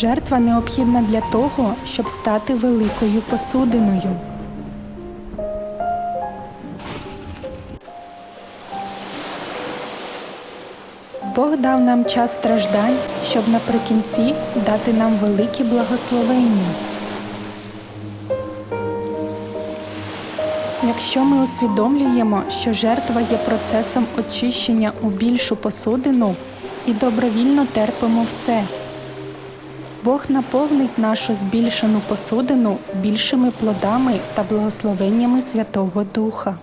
Жертва необхідна для того, щоб стати великою посудиною. Бог дав нам час страждань, щоб наприкінці дати нам великі благословення. Якщо ми усвідомлюємо, що жертва є процесом очищення у більшу посудину і добровільно терпимо все, Бог наповнить нашу збільшену посудину більшими плодами та благословеннями Святого Духа.